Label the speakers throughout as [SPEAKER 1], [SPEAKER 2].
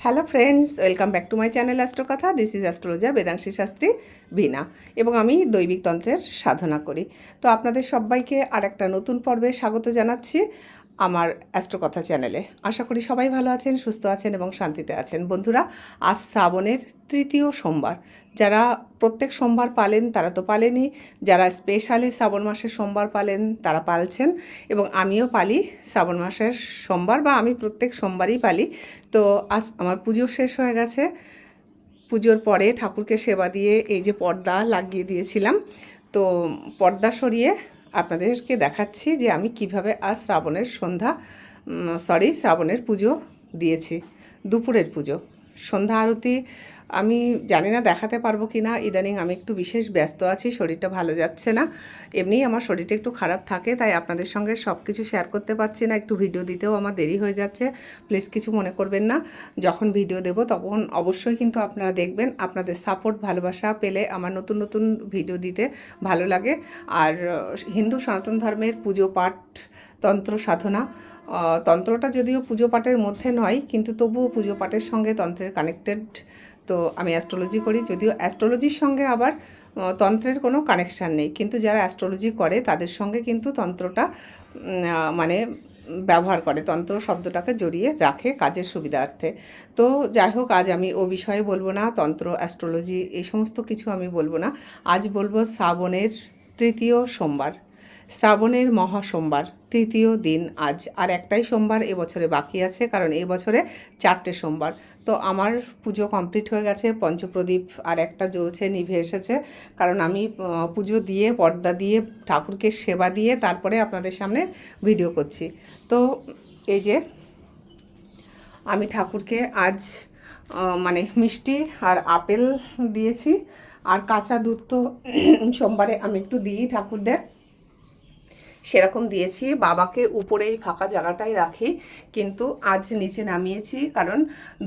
[SPEAKER 1] Hello friends welcome back to my channel Astrokatha this is astrologer Vedanshi Shastri বিনা এবং আমি দৈবিক তন্ত্রের সাধনা করি। তো আপনাদের সবাইকে আর একটা নতুন পর্বে স্বাগত জানাচ্ছি। আমার অ্যাস্ট্রোকথা চ্যানেলে। আশা করি সবাই ভালো আছেন, সুস্থ আছেন এবং শান্তিতে আছেন। বন্ধুরা, আজ শ্রাবণের তৃতীয় সোমবার। যারা প্রত্যেক সোমবার পালেন, তারা তো পালেনই যারা স্পেশালি শ্রাবণ মাসের সোমবার পালেন, তারা পালছেন। এবং আমিও পালি শ্রাবণ মাসের সোমবার বা আমি প্রত্যেক সোমবারই পালি। তো আজ আমার পুজো শেষ হয়ে গেছে। পুজোর পরে ঠাকুরকে সেবা দিয়ে এই যে পর্দা লাগিয়ে দিয়েছিলাম। তো পর্দা সরিয়ে আপনাদেরকে দেখাচ্ছি যে আমি কীভাবে আজ শ্রাবণের সন্ধ্যা সরি শ্রাবণের পুজো দিয়েছি দুপুরের পুজো। সন্ধ্যা আরতি, আমি জানি না দেখাতে পারব কি না ইদানিং আমি একটু বিশেষ ব্যস্ত আছি, শরীরটা ভালো যাচ্ছে না। এমনিই আমার শরীরটা একটু খারাপ থাকে, তাই আপনাদের সঙ্গে সব কিছু শেয়ার করতে পারছি না, একটু ভিডিও দিতেও আমার দেরি হয়ে যাচ্ছে প্লিজ কিছু মনে করবেন না। যখন ভিডিও দেব তখন অবশ্যই কিন্তু আপনারা দেখবেন, আপনাদের সাপোর্ট ভালোবাসা পেলে আমার নতুন নতুন ভিডিও দিতে ভালো লাগে। আর হিন্দু সনাতন ধর্মের পুজো পাঠ তন্ত্র সাধনা। তন্ত্রটা যদিও পুজো পাঠের মধ্যে নয়, কিন্তু তবুও পুজো পাঠের সঙ্গে তন্ত্রের কানেক্টেড তো আমি অ্যাস্ট্রোলজি করি, যদিও অ্যাস্ট্রোলজির সঙ্গে আবার তন্ত্রের কোনো কানেকশান নেই। কিন্তু যারা অ্যাস্ট্রোলজি করে, তাদের সঙ্গে কিন্তু তন্ত্রটা মানে ব্যবহার করে। তন্ত্র শব্দটাকে জড়িয়ে রাখে কাজের সুবিধার্থে। তো যাই হোক, আজ আমি ও বিষয়ে বলব না, তন্ত্র অ্যাস্ট্রোলজি এই সমস্ত কিছু আমি বলব না। আজ বলব শ্রাবণের তৃতীয় সোমবার। শ্রাবণের মহা সোমবার তৃতীয় দিন আজ। আর একটাই সোমবার এবছরে বাকি আছে, কারণ এবছরে চারটে সোমবার। তো আমার পুজো কমপ্লিট হয়ে গেছে, পঞ্চপ্রদীপ আর একটা জ্বলছে, নিভে এসেছে। কারণ আমি পুজো দিয়ে, পর্দা দিয়ে, ঠাকুরকে সেবা দিয়ে, তারপরে আপনাদের সামনে ভিডিও করছি। তো এই যে, আমি ঠাকুরকে আজ মানে মিষ্টি আর আপেল দিয়েছি। আর কাঁচা দুধ তো সোমবারে আমি একটু দিই ঠাকুরদের। সেরকম দিয়েছি। বাবাকে উপরেই ফাঁকা জায়গাটাই রাখি, কিন্তু আজ নিচে নামিয়েছি কারণ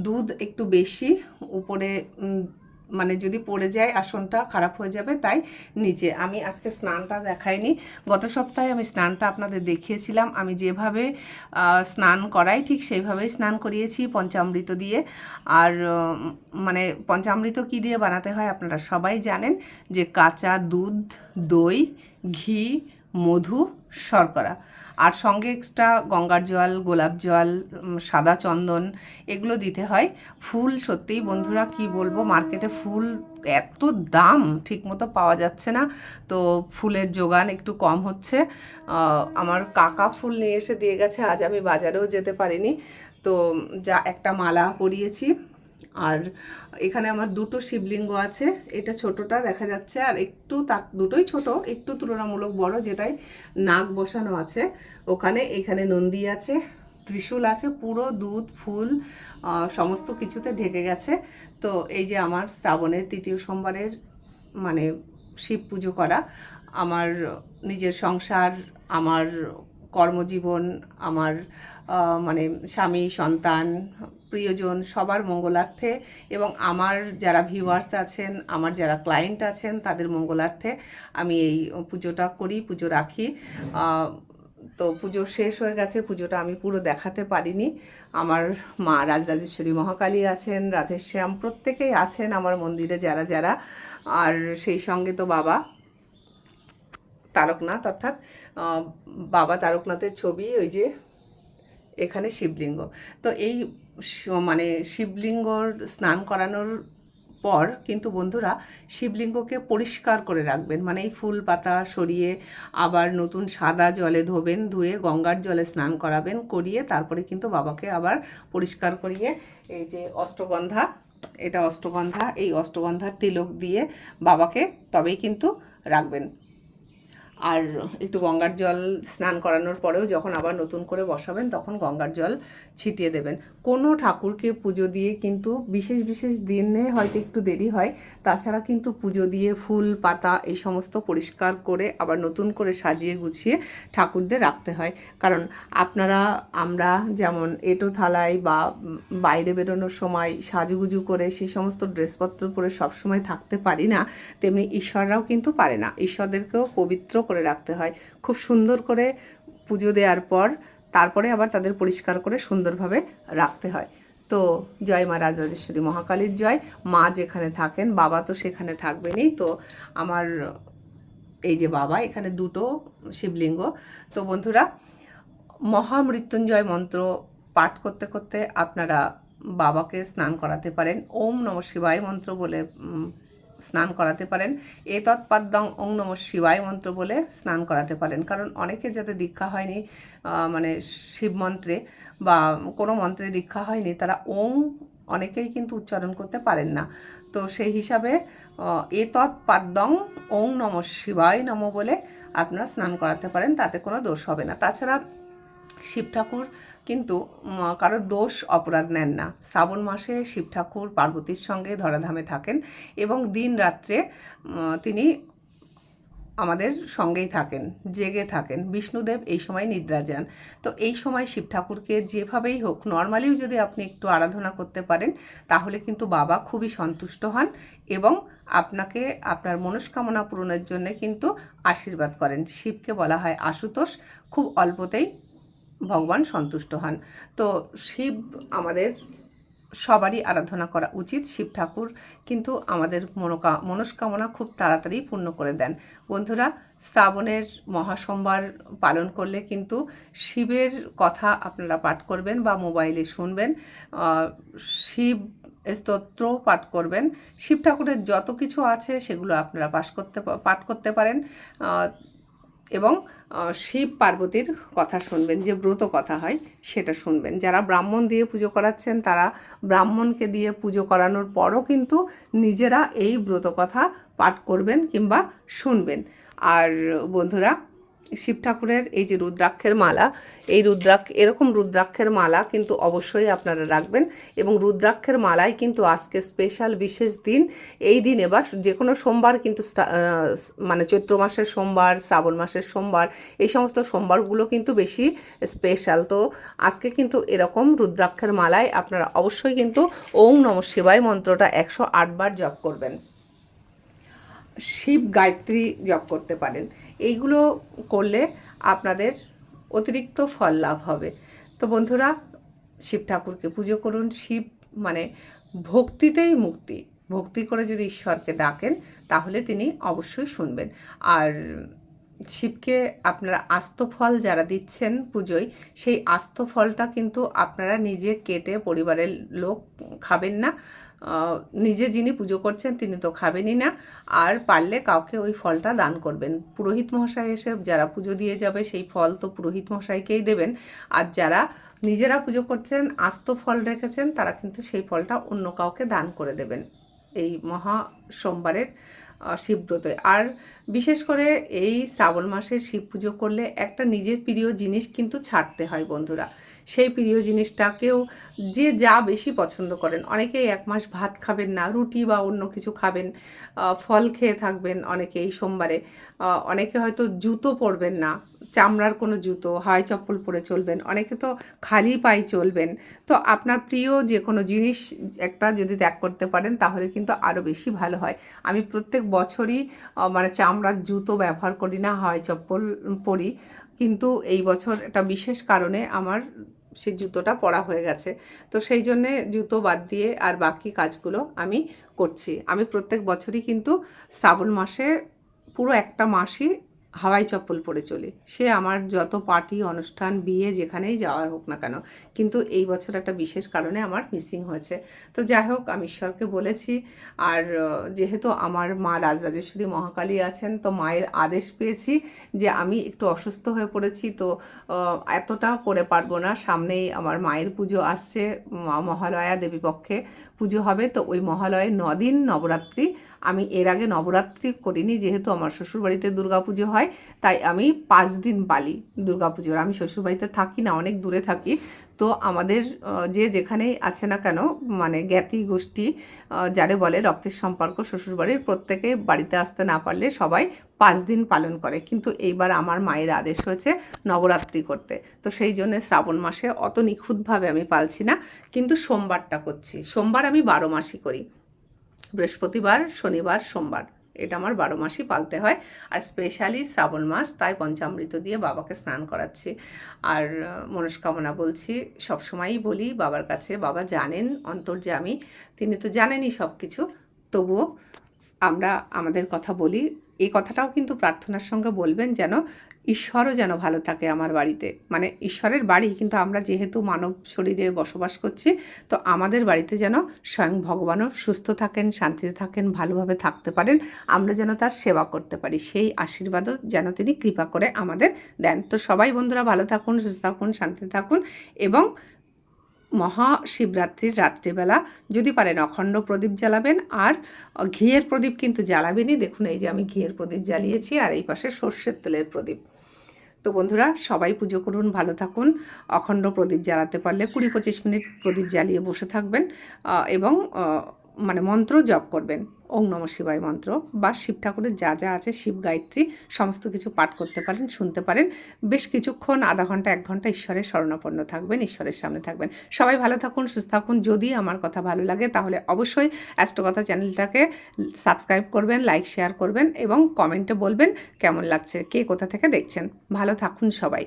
[SPEAKER 1] দুধ একটু বেশি, উপরে মানে যদি পড়ে যায় আসনটা খারাপ হয়ে যাবে, তাই নিচে। আমি আজকে স্নানটা দেখাইনি। গত সপ্তাহে আমি স্নানটা আপনাদের দেখিয়েছিলাম। আমি যেভাবে স্নান করাই ঠিক সেইভাবেই স্নান করিয়েছি পঞ্চামৃত দিয়ে। আর মানে পঞ্চামৃত কী দিয়ে বানাতে হয় আপনারা সবাই জানেন, যে কাঁচা দুধ, দই, ঘি, মধু শর্করা। আর সঙ্গে এক্সট্রা গঙ্গার জল, গোলাপ জল সাদা চন্দন এগুলো দিতে হয়। ফুল, সত্যিই বন্ধুরা কি বলব মার্কেটে ফুল এত দাম ঠিকমতো পাওয়া যাচ্ছে না। তো ফুলের যোগান একটু কম হচ্ছে। আমার কাকা ফুল নিয়ে এসে দিয়ে গেছে, আজ আমি বাজারেও যেতে পারিনি। তো যা একটা মালা পরিয়েছি। আর এখানে আমার দুটো শিবলিঙ্গ আছে, এটা ছোটটা দেখা যাচ্ছে, আর একটু তার, দুটোই ছোট, একটু তুলনামূলক বড় যেটাই নাক বসানো আছে। ওখানে, এখানে নন্দী আছে, ত্রিশূল আছে, পুরো দুধ, ফুল সমস্ত কিছুতে ঢেকে গেছে। তো এই যে আমার শ্রাবণের তৃতীয় সোমবারের মানে শিব পুজো করা, আমার নিজের সংসার, আমার কর্মজীবন, আমার মানে স্বামী, সন্তান, প্রিয়জন সবার মঙ্গলার্থে এবং আমার যারা ভিউয়ার্স আছেন, আমার যারা ক্লায়েন্ট আছেন, তাদের মঙ্গলার্থে আমি এই পুজোটা করি, পুজো রাখি। তো পুজো শেষ হয়ে গেছে, পুজোটা আমি পুরো দেখাতে পারিনি। আমার মা রাজরাজেশ্বরী মহাকালী আছেন, রাধেশ্যাম প্রত্যেকেই আছেন আমার মন্দিরে যারা যারা। আর সেই সঙ্গে তো বাবা। তারকনাথ, অর্থাৎ বাবা তারকনাথের ছবি, ওই যে এখানে শিবলিঙ্গ। তো এই মানে শিবলিঙ্গর স্নান করানোর পর কিন্তু বন্ধুরা শিবলিঙ্গকে পরিষ্কার করে রাখবেন। মানে এই ফুল পাতা সরিয়ে আবার নতুন সাদা জলে ধোবেন, ধুয়ে গঙ্গার জলে স্নান করাবেন, করিয়ে তারপরে কিন্তু বাবাকে আবার পরিষ্কার করিয়ে এই যে অষ্টগন্ধা, এটা অষ্টগন্ধা, এই অষ্টগন্ধার তিলক দিয়ে বাবাকে তবেই কিন্তু রাখবেন। আর একটু গঙ্গার জল স্নান করানোর পরেও যখন আবার নতুন করে বসাবেন, তখন গঙ্গার জল ছিটিয়ে দেবেন। কোনো ঠাকুরকে পুজো দিয়ে কিন্তু বিশেষ বিশেষ দিনে হয়তো একটু দেরি হয়, তাছাড়া কিন্তু পুজো দিয়ে ফুল, পাতা এই সমস্ত পরিষ্কার করে আবার নতুন করে সাজিয়ে গুছিয়ে ঠাকুরদের রাখতে হয়। কারণ আপনারা, আমরা যেমন এটো থালায় বা বাইরে বেরোনোর সময় সাজুগুজু করে সেই সমস্ত ড্রেসপত্র পরে সবসময় থাকতে পারি না, তেমনি ঈশ্বররাও কিন্তু পারে না। ঈশ্বরদেরকেও পবিত্র করে রাখতে হয়। খুব সুন্দর করে পুজো দেওয়ার পর তারপরে আবার তাদের পরিষ্কার করে সুন্দরভাবে রাখতে হয়। তো জয় মা রাজরাজেশ্বরী মহাকালীর জয়। মা যেখানে থাকেন, বাবা তো সেখানে থাকবেনই। তো আমার এই যে বাবা, এখানে দুটো শিবলিঙ্গ। তো বন্ধুরা, মহামৃত্যুঞ্জয় মন্ত্র পাঠ করতে করতে আপনারা বাবাকে স্নান করাতে পারেন। ওম নম শিবায় মন্ত্র বলে স্নান করাতে পারেন। এ তৎপাদ্যং ওং নম শিবায় মন্ত্র বলে স্নান করাতে পারেন। কারণ অনেকে যাতে দীক্ষা হয়নি মানে শিব মন্ত্রে বা কোনো মন্ত্রে দীক্ষা হয়নি, তারা ওং অনেকেই কিন্তু উচ্চারণ করতে পারেন না। তো সেই হিসাবে এ তৎপাদ্যং ওং নম শিবায় নম বলে আপনারা স্নান করাতে পারেন, তাতে কোনো দোষ হবে না। তাছাড়া শিব ঠাকুর, কিন্তু কারও দোষ অপরাধ নেন না। শ্রাবণ মাসে শিব ঠাকুর পার্বতীর সঙ্গে ধরাধামে থাকেন এবং দিন রাত্রে তিনি আমাদের সঙ্গেই থাকেন, জেগে থাকেন। বিষ্ণুদেব এই সময় নিদ্রা যান। তো এই সময় শিব ঠাকুরকে যেভাবেই হোক, নর্মালিও যদি আপনি একটু আরাধনা করতে পারেন, তাহলে কিন্তু বাবা খুবই সন্তুষ্ট হন এবং আপনাকে, আপনার মনস্কামনা পূরণের জন্য কিন্তু আশীর্বাদ করেন। শিবকে বলা হয় আশুতোষ। খুব অল্পতেই ভগবান সন্তুষ্ট হন। তো শিব আমাদের সবারই আরাধনা করা উচিত, শিব ঠাকুর কিন্তু আমাদের মনোকা, মনস্কামনা খুব তাড়াতাড়ি পূর্ণ করে দেন। বন্ধুরা, শ্রাবণের মহাসোমবার পালন করলে কিন্তু শিবের কথা আপনারা পাঠ করবেন বা মোবাইলে শুনবেন। শিব স্তোত্র পাঠ করবেন। শিব ঠাকুরের যত কিছু আছে সেগুলো আপনারা পাঠ করতে পাঠ করতে পারেন। এবং শিব পার্বতীর কথা শুনবেন, যে ব্রত কথা হয়, সেটা শুনবেন। যারা ব্রাহ্মণ দিয়ে পুজো করাচ্ছেন, তারা ব্রাহ্মণকে দিয়ে পুজো করানোর পরও কিন্তু নিজেরা এই ব্রত কথা পাঠ করবেন কিংবা শুনবেন। আর বন্ধুরা শিব ঠাকুরের এই যে রুদ্রাক্ষের মালা, এই রুদ্রাক্ষ, এরকম রুদ্রাক্ষের মালা কিন্তু অবশ্যই আপনারা রাখবেন এবং রুদ্রাক্ষের মালায় কিন্তু আজকে স্পেশাল বিশেষ দিন। এই দিনে বা যে কোনো সোমবার কিন্তু মানে চৈত্র মাসের সোমবার, শ্রাবণ মাসের সোমবার, এই সমস্ত সোমবারগুলো কিন্তু বেশি স্পেশাল তো আজকে কিন্তু এরকম রুদ্রাক্ষের মালায় আপনারা অবশ্যই কিন্তু ওং নম শিবায় মন্ত্রটা একশো আটবার জপ করবেন। শিব গায়ত্রী জপ করতে পারেন। এইগুলো করলে আপনাদের অতিরিক্ত ফল লাভ হবে। তো বন্ধুরা, শিব ঠাকুরকে পুজো করুন। শিব মানে ভক্তিতেই মুক্তি। ভক্তি করে যদি ঈশ্বরকে ডাকেন, তাহলে তিনি অবশ্যই শুনবেন। আর শিবকে আপনারা আস্ত ফল যারা দিচ্ছেন পুজোয়, সেই আস্ত ফলটা কিন্তু আপনারা নিজে কেটে পরিবারের লোক খাবেন না। নিজে যিনি পুজো করছেন তিনি তো খাবেনই না। আর পারলে কাউকে ওই ফলটা দান করবেন। পুরোহিত মশাই এসে যারা পুজো দিয়ে যাবে, সেই ফল তো পুরোহিত মশাইকেই দেবেন। আর যারা নিজেরা পুজো করছেন, আস্ত ফল রেখেছেন, তারা কিন্তু সেই ফলটা অন্য কাউকে দান করে দেবেন। এই মহা সোমবারের শিবব্রতে আর বিশেষ করে এই শ্রাবণ মাসে শিব পুজো করলে একটা নিজের প্রিয় জিনিস কিন্তু ছাড়তে হয় বন্ধুরা। সেই প্রিয় জিনিসটাকেও যে যা বেশি পছন্দ করেন। অনেকেই এক মাস ভাত খাবেন না, রুটি বা অন্য কিছু খাবেন ফল খেয়ে থাকবেন অনেকে এই সোমবারে অনেকে হয়তো জুতো পরবেন না, চামড়ার কোনো জুতো, হাই চপ্পল পরে চলবেন, অনেকে তো খালি পায়ে চলবেন। তো আপনার প্রিয় যে কোনো জিনিস একটা যদি ত্যাগ করতে পারেন, তাহলে কিন্তু আরও বেশি ভালো হয়। আমি প্রত্যেক বছরই মানে চামড়ার জুতো ব্যবহার করি না, হাই চপ্পল পরি। কিন্তু এই বছর একটা বিশেষ কারণে আমার সে জুতোটা পড়া হয়ে গেছে। তো সেই জন্যে জুতো বাদ দিয়ে আর বাকি কাজগুলো আমি করছি। আমি প্রত্যেক বছরই কিন্তু শ্রাবণ মাসে পুরো একটা মাসই হাওয়াই চপ্পল পরে চলি। সে আমার যত পার্টি, অনুষ্ঠান, বিয়ে যেখানেই যাওয়ার হোক না কেন, কিন্তু এই বছর একটা বিশেষ কারণে আমার মিসিং হয়েছে। তো যাই হোক, আমি ঈশ্বরকে বলেছি, আর যেহেতু আমার মা রাজরাজেশ্বরী মহাকালী আছেন, তো মায়ের আদেশ পেয়েছি যে আমি একটু অসুস্থ হয়ে পড়েছি, তো এতটা করে পারব না। সামনেই আমার মায়ের পুজো আসছে মহালয়া দেবীপক্ষে পুজো হবে, তো ওই মহালয়ে নদিন নবরাত্রি আমি এর আগে নবরাত্রি করিনি, যেহেতু আমার শ্বশুরবাড়িতে দুর্গাপুজো হয়, তাই আমি পাঁচ দিন পালি দুর্গাপুজোর। আমি শ্বশুরবাড়িতে থাকি না, অনেক দূরে থাকি। তো আমাদের যে যেখানেই আছে না কেন মানে জ্ঞাতি গোষ্ঠী যারে বলে রক্তের সম্পর্ক শ্বশুরবাড়ির, প্রত্যেকে বাড়িতে আসতে না পারলে সবাই পাঁচ দিন পালন করে। কিন্তু এইবার আমার মায়ের আদেশ হয়েছে নবরাত্রি করতে। তো সেই জন্য শ্রাবণ মাসে অত নিখুঁতভাবে আমি পালছি না। কিন্তু সোমবারটা করছি। সোমবার আমি বারো মাসই করি। বৃহস্পতিবার, শনিবার, সোমবার। এটা আমার বারো মাসই পালতে হয়। আর স্পেশালি শ্রাবণ মাস, তাই পঞ্চামৃত দিয়ে বাবাকে স্নান করাচ্ছি। আর মনস্কামনা বলছি, সবসময়ই বলি বাবার কাছে, বাবা জানেন অন্তর্যামী তিনি তো জানেনই সব কিছু তবুও আমরা, আমাদের কথা বলি এই কথাটাও কিন্তু প্রার্থনার সঙ্গে বলবেন যেন ঈশ্বরও যেন ভালো থাকে আমার বাড়িতে। মানে ঈশ্বরের বাড়ি, কিন্তু আমরা যেহেতু মানব শরীরে বসবাস করছি, তো আমাদের বাড়িতে যেন স্বয়ং ভগবানও সুস্থ থাকেন, শান্তিতে থাকেন, ভালোভাবে থাকতে পারেন, আমরা যেন তার সেবা করতে পারি। সেই আশীর্বাদও যেন তিনি কৃপা করে আমাদের দেন। তো সবাই বন্ধুরা ভালো থাকুন, সুস্থ থাকুন, শান্তিতে থাকুন এবং মহাশিবরাত্রির রাত্রিবেলা। যদি পারেন অখণ্ড প্রদীপ জ্বালাবেন আর ঘিয়ের প্রদীপ কিন্তু জ্বালাবেনই। দেখুন, এই যে আমি ঘিয়ের প্রদীপ জ্বালিয়েছি আর এই পাশে সর্ষের তেলের প্রদীপ। তো বন্ধুরা, সবাই পুজো করুন, ভালো থাকুন। অখণ্ড প্রদীপ জ্বালাতে পারলে কুড়ি পঁচিশ মিনিট প্রদীপ জ্বালিয়ে বসে থাকবেন এবং মানে মন্ত্র জপ করবেন। ওম নম শিবায় মন্ত্র বা শিব ঠাকুরের যা যা আছে, শিব গায়ত্রী, সমস্ত কিছু পাঠ করতে পারেন, শুনতে পারেন। বেশ কিছুক্ষণ, আধা ঘণ্টা, এক ঘণ্টা ঈশ্বরের শরণাপন্ন থাকবেন, ঈশ্বরের সামনে থাকবেন। সবাই ভালো থাকুন, সুস্থ থাকুন। যদি আমার কথা ভালো লাগে, তাহলে অবশ্যই অ্যাস্ট্রোকথা চ্যানেলটাকে সাবস্ক্রাইব করবেন, লাইক, শেয়ার করবেন এবং কমেন্টে বলবেন কেমন লাগছে, কে কোথা থেকে দেখছেন। ভালো থাকুন সবাই।